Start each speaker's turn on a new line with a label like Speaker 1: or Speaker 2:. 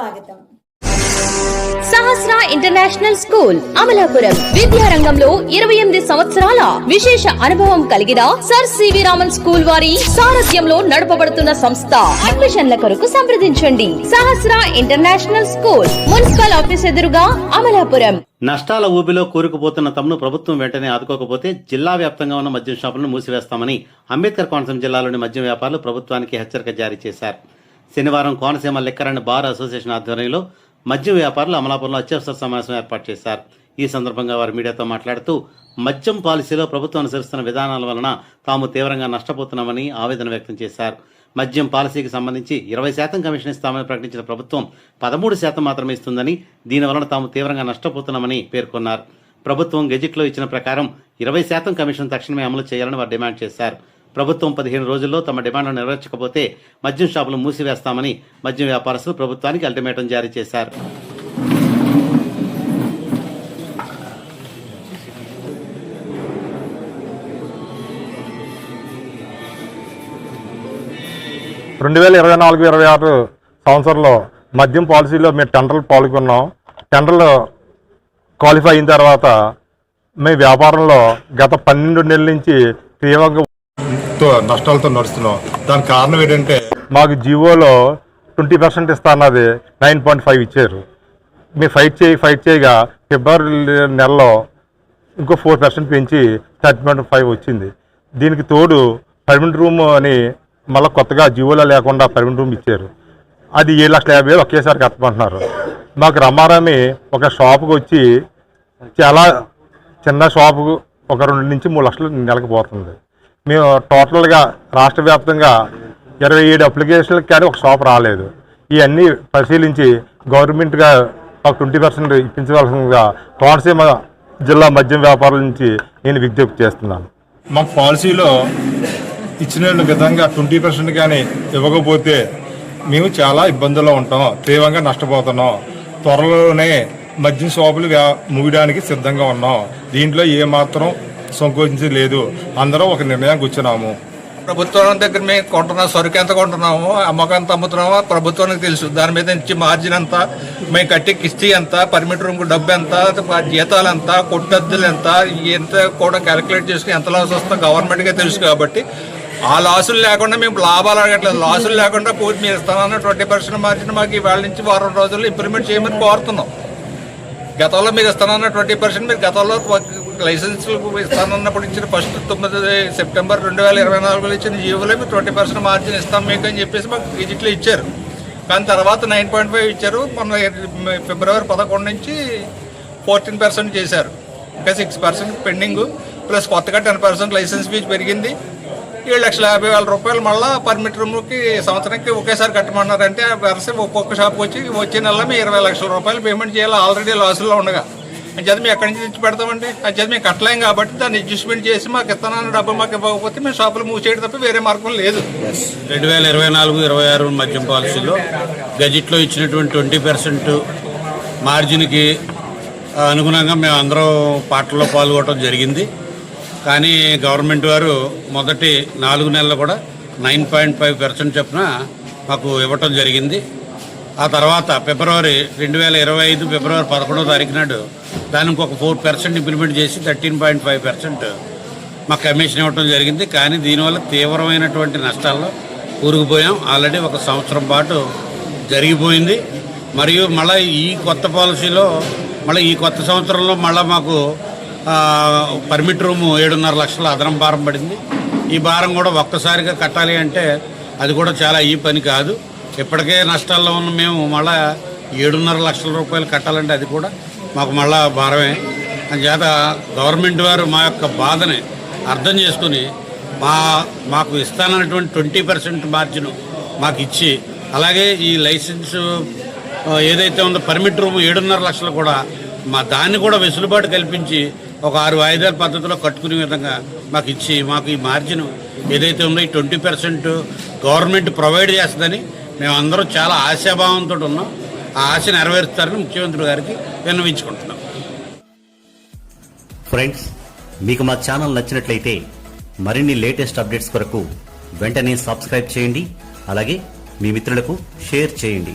Speaker 1: స్వాగతం.
Speaker 2: Sahasra international school Amalapuram. విద్యారంగంలో ఇరవై ఎనిమిది సంవత్సరాల విశేష అనుభవం కలిగిన సర్ సివి రామన్ స్కూల్ వారి సారథ్యంలో నడపబడుతున్న సంస్థ. అడ్మిషన్ల కొరకు సంప్రదించండి. Sahasra international school municipal office ఎదురుగా అమలాపురం.
Speaker 3: నష్టాల ఊబిలో కూరుకుపోతున్న తమను ప్రభుత్వం వెంటనే ఆదుకోకపోతే జిల్లా వ్యాప్తంగా ఉన్న మద్యం షాపులను మూసివేస్తామని అంబేద్కర్ కోనసీమ జిల్లాలోని మద్యం వ్యాపారులు ప్రభుత్వానికి హెచ్చరిక జారీ చేశారు. శనివారం Konaseema liquor and bar association ఆధ్వర్యంలో మద్యం వ్యాపారులు అమలాపురంలో అత్యవసర సమావేశం ఏర్పాటు చేశారు. ఈ సందర్భంగా వారు మీడియాతో మాట్లాడుతూ మద్యం పాలసీలో ప్రభుత్వం అనుసరిస్తున్న విధానాల వలన తాము తీవ్రంగా నష్టపోతున్నామని ఆవేదన వ్యక్తం చేశారు. మద్యం పాలసీకి సంబంధించి ఇరవై శాతం కమిషన్ ఇస్తామని ప్రకటించిన ప్రభుత్వం పదమూడు శాతం మాత్రమే ఇస్తుందని దీనివలన తాము తీవ్రంగా నష్టపోతున్నామని పేర్కొన్నారు. ప్రభుత్వం గెజిట్లో ఇచ్చిన ప్రకారం ఇరవై శాతం కమిషన్ తక్షణమే అమలు చేయాలని వారు డిమాండ్ చేశారు. ప్రభుత్వం పదిహేను రోజుల్లో తమ డిమాండ్లు నెరవేర్చకపోతే మద్యం షాపులు మూసివేస్తామని మద్యం వ్యాపారస్తులు ప్రభుత్వానికి అల్టిమేటం జారీ చేశారు.
Speaker 4: రెండు వేల ఇరవై నాలుగు ఇరవై ఆరు సంవత్సరంలో మద్యం పాలసీలో మేము టెండర్లు పాల్గొన్నాం. టెండర్లు క్వాలిఫై అయిన తర్వాత మేము వ్యాపారంలో గత పన్నెండు నెలల నుంచి తీవ్రంగా
Speaker 5: తో నష్టాలతో నడుస్తున్నాం. దానికి కారణం ఏంటంటే
Speaker 4: మాకు జివోలో ట్వంటీ పర్సెంట్ ఇస్తా అన్నది నైన్ పాయింట్ ఫైవ్ ఇచ్చారు. మేము ఫైట్ చేయి ఫైట్ చేయగా ఫిబ్రవరి నెలలో ఇంకో ఫోర్ పర్సెంట్ పెంచి థర్టీ పాయింట్ ఫైవ్ వచ్చింది. దీనికి తోడు పర్మనెంట్ రూమ్ అని మళ్ళీ కొత్తగా జియోలో లేకుండా పర్మనెంట్ రూమ్ ఇచ్చారు. అది ఏడు లక్షల యాభై వేలు ఒకేసారి కట్టమంటున్నారు. మాకు రమారామి ఒక షాపుకి వచ్చి చాలా చిన్న షాపు ఒక రెండు నుంచి మూడు లక్షలు నెలకు పోతుంది. మేము టోటల్గా రాష్ట్ర వ్యాప్తంగా ఇరవై ఏడు అప్లికేషన్లకు కానీ ఒక షాప్ రాలేదు. ఇవన్నీ పరిశీలించి గవర్నమెంట్గా ఒక ట్వంటీ పర్సెంట్ ఇప్పించవలసిందిగా కోనసీమ జిల్లా మద్యం వ్యాపారుల నుంచి నేను విజ్ఞప్తి చేస్తున్నాను.
Speaker 5: మా పాలసీలో ఇచ్చిన విధంగా ట్వంటీ పర్సెంట్ కానీ ఇవ్వకపోతే మేము చాలా ఇబ్బందుల్లో ఉంటాం. తీవ్రంగా నష్టపోతున్నాం. త్వరలోనే మద్యం షాపులు వ్యా- మూయడానికి సిద్ధంగా ఉన్నాం. దీంట్లో ఏమాత్రం సంకోచించి లేదు. అందరం ఒక నిర్ణయానికి వచ్చినాము.
Speaker 6: ప్రభుత్వం దగ్గర మేము కొంటున్న సరుకు ఎంత కొంటున్నామో అమ్మకం ఎంత అమ్ముతున్నామో ప్రభుత్వానికి తెలుసు. దాని మీద నుంచి మార్జిన్ ఎంత మేము కట్టే కిస్తీ ఎంత పర్మిట్ రూమ్ డబ్బు ఎంత జీతాలు ఎంత కొట్టద్దులు ఎంత ఎంత కూడా క్యాలిక్యులేట్ చేసుకుని ఎంత లాస్ వస్తుందో గవర్నమెంట్కే తెలుసు కాబట్టి ఆ లాసులు లేకుండా మేము లాభాలు అడగట్లేదు. లాసులు లేకుండా పూర్తి మీరు ఇస్తానన్న ట్వంటీ పర్సెంట్ మార్జిన్ మాకు ఇవాళ నుంచి వారం రోజుల్లో ఇంప్లిమెంట్ చేయమని కోరుతున్నాం. గతంలో మీరు ఇస్తానన్న ట్వంటీ పర్సెంట్ మీరు గతంలో లైసెన్సులు ఇస్తానన్నప్పుడు ఇచ్చిన ఫస్ట్ తొమ్మిది సెప్టెంబర్ రెండు వేల ఇరవై నాలుగులో ఇచ్చిన జీవోలో మీరు ట్వంటీ పర్సెంట్ మార్జిన్ ఇస్తాం మీకు అని చెప్పేసి మాకు గెజిట్లో ఇచ్చారు. కానీ తర్వాత నైన్ పాయింట్ ఫైవ్ ఇచ్చారు. మొన్న ఫిబ్రవరి పదకొండు నుంచి ఫోర్టీన్ పర్సెంట్ చేశారు. ఇంకా సిక్స్ పర్సెంట్ పెండింగ్. ప్లస్ కొత్తగా టెన్ పర్సెంట్ లైసెన్స్ ఫీజు పెరిగింది. ఏడు లక్షల యాభై వేల రూపాయలు మళ్ళీ పర్మిట్ రూమ్కి సంవత్సరానికి ఒకేసారి కట్టమన్నారంటే ఆ వరుస ఒక్కొక్క షాప్ వచ్చి వచ్చే నెలలో మీ ఇరవై లక్షల రూపాయలు పేమెంట్ చేయాలి. ఆల్రెడీ లాసుల్లో ఉండగా. అంచేత మేము ఎక్కడి నుంచి తెచ్చి పెడతామండి? అంచేత మేము కట్టలేం కాబట్టి దాన్ని అడ్జస్ట్మెంట్ చేసి మాకు ఇస్తానన్న డబ్బు మాకు ఇవ్వకపోతే మేము షాపులు మూసేయడం తప్ప వేరే మార్గం లేదు.
Speaker 7: రెండు వేల ఇరవై నాలుగు ఇరవై ఆరు మద్యం పాలసీలో గజెట్లో ఇచ్చినటువంటి ట్వంటీ పర్సెంట్ మార్జిన్కి అనుగుణంగా మేము అందరం పాటల్లో పాల్గొనడం జరిగింది. కానీ గవర్నమెంట్ వారు మొదటి నాలుగు నెలలు కూడా నైన్ పాయింట్ ఫైవ్ పర్సెంట్ చొప్పున మాకు ఇవ్వటం జరిగింది. ఆ తర్వాత ఫిబ్రవరి రెండు వేల ఇరవై ఐదు ఫిబ్రవరి పదకొండవ తారీఖు నాడు దానికి ఒక ఫోర్ పర్సెంట్ ఇంప్లిమెంట్ చేసి థర్టీన్ పాయింట్ ఫైవ్ పర్సెంట్ మాకు కమిషన్ ఇవ్వడం జరిగింది. కానీ దీనివల్ల తీవ్రమైనటువంటి నష్టాల్లో కూరుకుపోయాం. ఆల్రెడీ ఒక సంవత్సరం పాటు జరిగిపోయింది. మరియు మళ్ళీ ఈ కొత్త పాలసీలో మళ్ళీ ఈ కొత్త సంవత్సరంలో మళ్ళీ మాకు పర్మిట్ రూము ఏడున్నర లక్షల అదనం భారం పడింది. ఈ భారం కూడా ఒక్కసారిగా కట్టాలి అంటే అది కూడా చాలా ఈ పని కాదు. ఇప్పటికే నష్టాల్లో ఉన్న మేము మళ్ళీ ఏడున్నర లక్షల రూపాయలు కట్టాలంటే అది కూడా మాకు మళ్ళా భారమే. అందుచేత గవర్నమెంట్ వారు మా యొక్క బాధని అర్థం చేసుకుని మా మాకు ఇస్తానన్నటువంటి ట్వంటీ పర్సెంట్ మార్జిన్ మాకు ఇచ్చి అలాగే ఈ లైసెన్సు ఏదైతే ఉందో పర్మిట్ రూమ్ ఏడున్నర లక్షలు కూడా మా దాన్ని కూడా వెసులుబాటు కల్పించి ఒక ఆరు వాయిదాల పద్ధతిలో కట్టుకునే విధంగా మాకు ఇచ్చి మాకు ఈ మార్జిన్ ఏదైతే ఉందో ఈ ట్వంటీ పర్సెంట్ గవర్నమెంట్ ప్రొవైడ్ చేస్తుందని మేమందరం చాలా ఆశాభావంతో ఉన్నాం. ఆ ఆశ నెరవేరుస్తారని ముఖ్యమంత్రి గారికి విన్నవించుకుంటున్నాం.
Speaker 3: ఫ్రెండ్స్ మీకు మా ఛానల్ నచ్చినట్లయితే మరిన్ని లేటెస్ట్ అప్డేట్స్ కొరకు వెంటనే సబ్స్క్రైబ్ చేయండి అలాగే మీ మిత్రులకు షేర్ చేయండి.